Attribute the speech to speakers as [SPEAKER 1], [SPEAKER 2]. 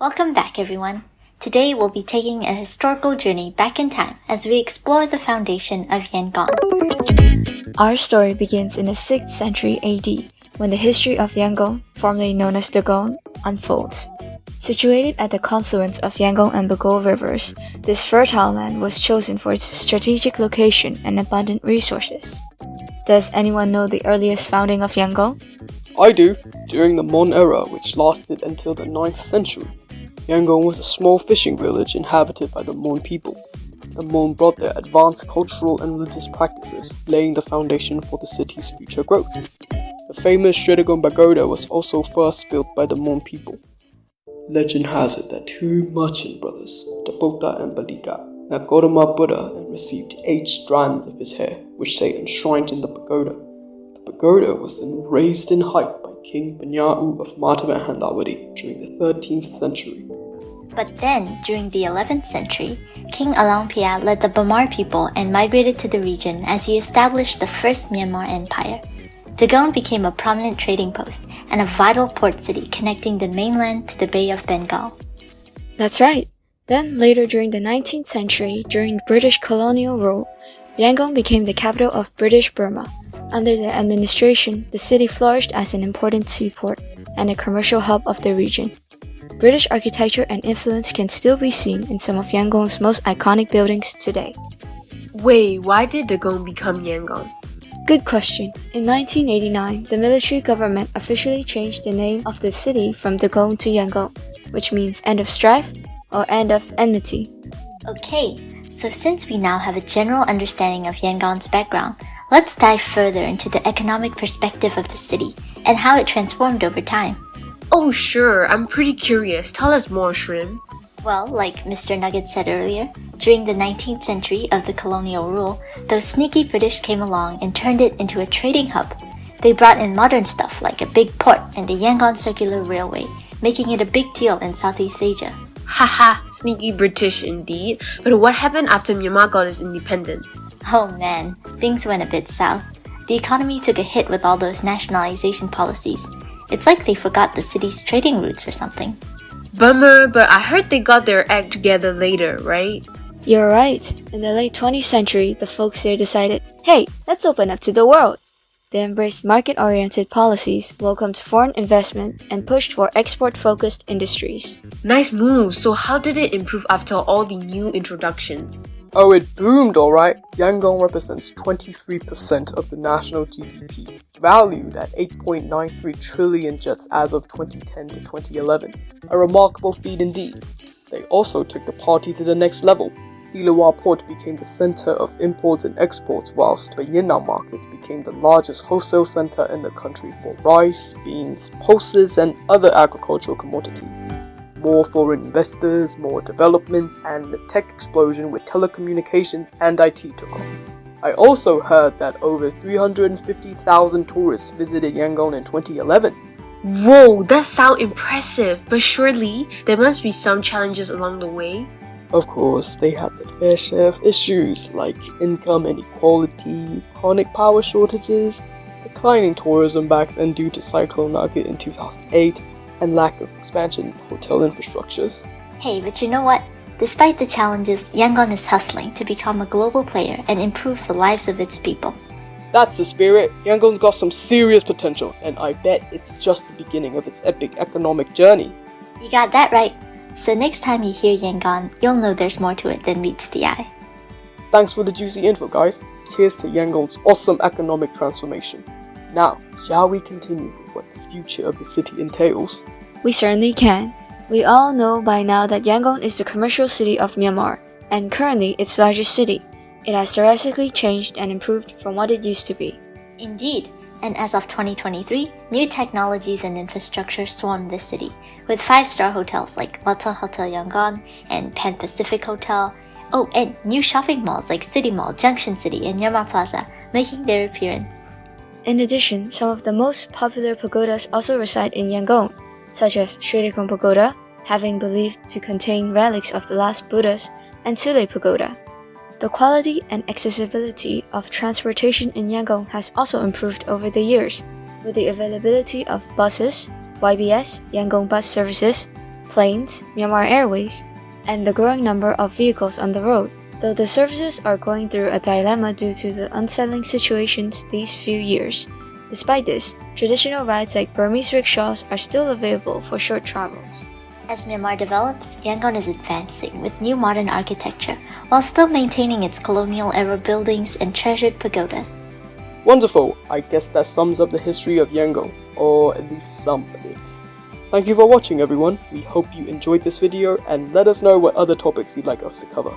[SPEAKER 1] Welcome back, everyone. Today we'll be taking a historical journey back in time as we explore the foundation of Yangon.
[SPEAKER 2] Our story begins in the 6th century AD when the history of Yangon, formerly known as Dagon, unfolds. Situated at the confluence of Yangon and Bagol rivers, this fertile land was chosen for its strategic location and abundant resources. Does anyone know the earliest founding of Yangon?
[SPEAKER 3] I do, during the Mon era, which lasted until the 9th century. Yangon was a small fishing village inhabited by the Mon people. The Mon brought their advanced cultural and religious practices, laying the foundation for the city's future growth. The famous Shwedagon Pagoda was also first built by the Mon people. Legend has it that two merchant brothers, Tapota and Balika, met Gautama Buddha and received eight strands of his hair, which they enshrined in the pagoda. The pagoda was then raised in height by King Banyau of Matama Handawadi during the 13th century.
[SPEAKER 1] But then, during the 11th century, King Alampia led the Bamar people and migrated to the region as he established the first Myanmar empire. Dagon became a prominent trading post and a vital port city connecting the mainland to the Bay of Bengal.
[SPEAKER 2] That's right. Then, later during the 19th century, during British colonial rule, Yangon became the capital of British Burma. Under their administration, the city flourished as an important seaport and a commercial hub of the region. British architecture and influence can still be seen in some of Yangon's most iconic buildings today.
[SPEAKER 4] Wait, why did Dagon become Yangon?
[SPEAKER 2] Good question. In 1989, the military government officially changed the name of the city from Dagon to Yangon, which means end of strife or end of enmity.
[SPEAKER 1] Okay, so since we now have a general understanding of Yangon's background, let's dive further into the economic perspective of the city and how it transformed over time.
[SPEAKER 4] Oh, sure, I'm pretty curious. Tell us more, Shrimp.
[SPEAKER 1] Well, like Mr. Nugget said earlier, during the 19th century of the colonial rule, those sneaky British came along and turned it into a trading hub. They brought in modern stuff like a big port and the Yangon Circular Railway, making it a big deal in Southeast Asia.
[SPEAKER 4] Haha, sneaky British indeed. But what happened after Myanmar got its independence?
[SPEAKER 1] Oh man, things went a bit south. The economy took a hit with all those nationalization policies. It's like they forgot the city's trading routes or something.
[SPEAKER 4] Bummer, but I heard they got their act together later, right?
[SPEAKER 2] You're right. In the late 20th century, the folks there decided, hey, let's open up to the world. They embraced market oriented policies, welcomed foreign investment, and pushed for export focused industries.
[SPEAKER 4] Nice move. So, how did it improve after all the new introductions?
[SPEAKER 3] Oh, it boomed alright. Yangon represents 23% of the national GDP, valued at 8.93 trillion jets as of 2010 to 2011. A remarkable feat indeed. They also took the party to the next level. Hilawa Port became the center of imports and exports, whilst the Yinna market became the largest wholesale center in the country for rice, beans, pulses, and other agricultural commodities more foreign investors, more developments, and the tech explosion with telecommunications and IT took off. I also heard that over 350,000 tourists visited Yangon in 2011.
[SPEAKER 4] Whoa, that sounds impressive, but surely there must be some challenges along the way.
[SPEAKER 3] Of course, they had their fair share of issues like income inequality, chronic power shortages, declining tourism back then due to Cyclone Nugget in 2008, and lack of expansion hotel infrastructures.
[SPEAKER 1] Hey, but you know what? Despite the challenges, Yangon is hustling to become a global player and improve the lives of its people.
[SPEAKER 3] That's the spirit. Yangon's got some serious potential, and I bet it's just the beginning of its epic economic journey.
[SPEAKER 1] You got that right. So next time you hear Yangon, you'll know there's more to it than meets the eye.
[SPEAKER 3] Thanks for the juicy info, guys. Cheers to Yangon's awesome economic transformation. Now, shall we continue with what the future of the city entails?
[SPEAKER 2] We certainly can. We all know by now that Yangon is the commercial city of Myanmar, and currently its largest city. It has drastically changed and improved from what it used to be.
[SPEAKER 1] Indeed, and as of 2023, new technologies and infrastructure swarm the city, with five star hotels like Lata Hotel Yangon and Pan Pacific Hotel. Oh, and new shopping malls like City Mall, Junction City, and Myanmar Plaza making their appearance.
[SPEAKER 2] In addition, some of the most popular pagodas also reside in Yangon, such as Shwedagon Pagoda, having believed to contain relics of the last Buddhas, and Sule Pagoda. The quality and accessibility of transportation in Yangon has also improved over the years, with the availability of buses, YBS, Yangon bus services, planes, Myanmar Airways, and the growing number of vehicles on the road, though the services are going through a dilemma due to the unsettling situations these few years. Despite this, traditional rides like Burmese rickshaws are still available for short travels.
[SPEAKER 1] As Myanmar develops, Yangon is advancing with new modern architecture while still maintaining its colonial era buildings and treasured pagodas.
[SPEAKER 3] Wonderful! I guess that sums up the history of Yangon, or at least some of it. Thank you for watching everyone. We hope you enjoyed this video and let us know what other topics you'd like us to cover.